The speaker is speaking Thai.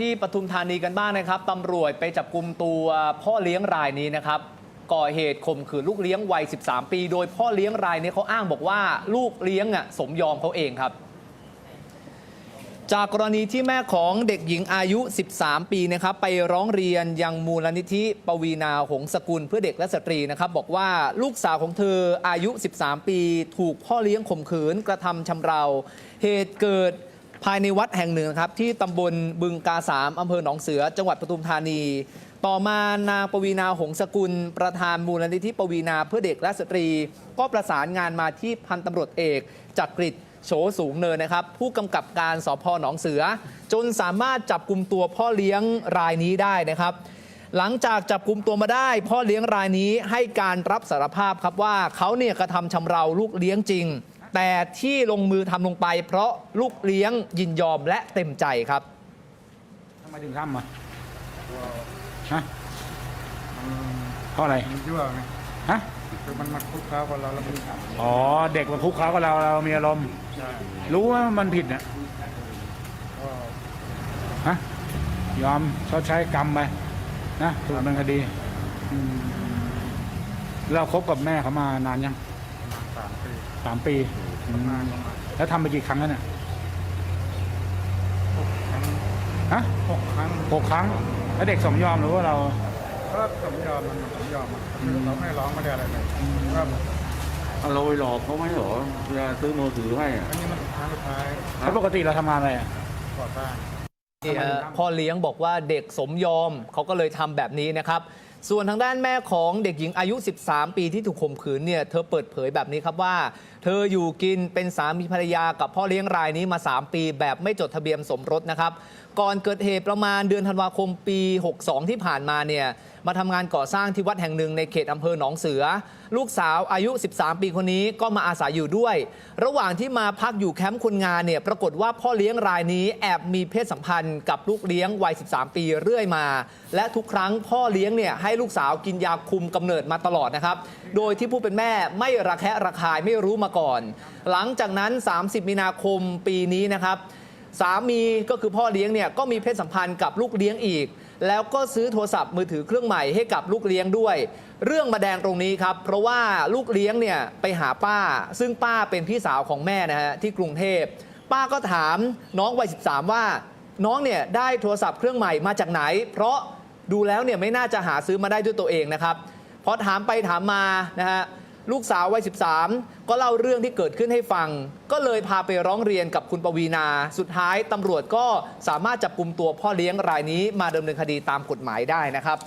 ที่ปทุมธานีกันบ้างนะครับตำรวจไปจับกลุ่มตัวพ่อเลี้ยงรายนี้นะครับก่อเหตุข่มขืนลูกเลี้ยงวัย 13 ปี โดยพ่อเลี้ยงรายนี้เขาอ้างบอกว่าลูกเลี้ยงอะสมยอมเขาเองครับ จากกรณีที่แม่ของเด็กหญิงอายุ 13 ปีนะครับไปร้องเรียนยังมูลนิธิปวีนาหงสกุลเพื่อเด็กและสตรีนะครับบอกว่าลูกสาวของเธออายุ 13 ปี ถูกพ่อเลี้ยงข่มขืนกระทำชำเรา เหตุเกิด ภายในวัดแห่งหนึ่งครับที่ตำบลบึงกาสามอำเภอหนองเสือ จังหวัดปทุมธานี ต่อมานางปวีนาหงสกุล ประธานมูลนิธิปวีนาเพื่อเด็กและสตรี ก็ประสานงานมาที่พันตำรวจเอกจักริดโฉสูงเนินนะครับ ผู้กำกับการสพหนองเสือ จนสามารถจับกลุ่มตัวพ่อเลี้ยงรายนี้ได้นะครับ หลังจากจับกลุ่มตัวมาได้ พ่อเลี้ยงรายนี้ให้การรับสารภาพครับว่าเขาเนี่ยกระทำชำเราลูกเลี้ยงจริง แต่ที่ลงมือทำลงไป เพราะลูกเลี้ยงยินยอมและเต็มใจครับทำไมถึงทำอะฮะเพราะอะไรมันยั่วไงฮะคือมันมาคุกค้ากับเราแล้วมันอ๋อเด็กมาคุกเขากับเราเรามีอารมณ์ใช่รู้ว่ามันผิดเนี่ยก็ฮะยอมชดใช้กรรมไปนะถูกดำเนินคดีอืมเราคบกับแม่เขามานานยังประมาณ สามปีสามปีอืประมมาณประมาณแล้วทำไปกี่ครั้งแล้วเนี่ยหกครั้งฮะหกครั้งหกครั้ง แล้วเด็กสมยอมหรือว่าเรา ก็สมยอมมันสมยอมอะคือเราไม่ร้องไม่ได้อะไรเลยก็เอาเราไปหลอกเขาไหมเหรอเวลาซื้อมือถือให้อะอันนี้มันครั้งสุดท้ายแล้วปกติเราทำงานอะไรอะ ก่อสร้าง นี่ฮะพ่อเลี้ยงบอกว่าเด็กสมยอมเขาก็เลยทำแบบนี้นะครับ ส่วนทางด้านแม่ของเด็กหญิงอายุ 13 ปีที่ถูกข่มขืนเนี่ยเธอเปิดเผยแบบนี้ครับว่าเธออยู่กินเป็นสามีภรรยากับพ่อเลี้ยงรายนี้มา 3 ปีแบบไม่จดทะเบียนสมรสนะครับ ก่อนเกิดเหตุประมาณเดือนธันวาคมปี 62 ที่ผ่านมาเนี่ยมาทำงานก่อสร้างที่วัดแห่งหนึ่งในเขตอำเภอหนองเสือ ลูกสาวอายุ 13 ปีคนนี้ก็มาอาศัยอยู่ด้วย ระหว่างที่มาพักอยู่แคมป์คนงานเนี่ยปรากฏว่าพ่อเลี้ยงรายนี้แอบมีเพศสัมพันธ์กับลูกเลี้ยงวัย 13 ปีเรื่อยมา และทุกครั้งพ่อเลี้ยงเนี่ยให้ลูกสาวกินยาคุมกำเนิดมาตลอดนะครับ โดยที่ผู้เป็นแม่ไม่ระแคะระคายไม่รู้มามาก่อน หลังจากนั้น 30 มีนาคมปีนี้นะครับสามีก็คือพ่อเลี้ยงเนี่ยก็มีเพศสัมพันธ์กับลูกเลี้ยงอีก แล้วก็ซื้อโทรศัพท์มือถือเครื่องใหม่ให้กับลูกเลี้ยงด้วย เรื่องมาแดงตรงนี้ครับ เพราะว่าลูกเลี้ยงเนี่ยไปหาป้า ซึ่งป้าเป็นพี่สาวของแม่นะฮะที่กรุงเทพ ป้าก็ถามน้องวัย 13 ว่า น้องเนี่ยได้โทรศัพท์เครื่องใหม่มาจากไหน เพราะดูแล้วเนี่ยไม่น่าจะหาซื้อมาได้ด้วยตัวเองนะครับพอถามไปถามมานะฮะ ลูกสาววัย 13 ก็เล่าเรื่องที่เกิดขึ้นให้ฟัง ก็เลยพาไปร้องเรียนกับคุณปวีนา สุดท้ายตำรวจก็สามารถจับกลุ่มตัวพ่อเลี้ยงรายนี้มาดำเนินคดีตามกฎหมายได้นะครับ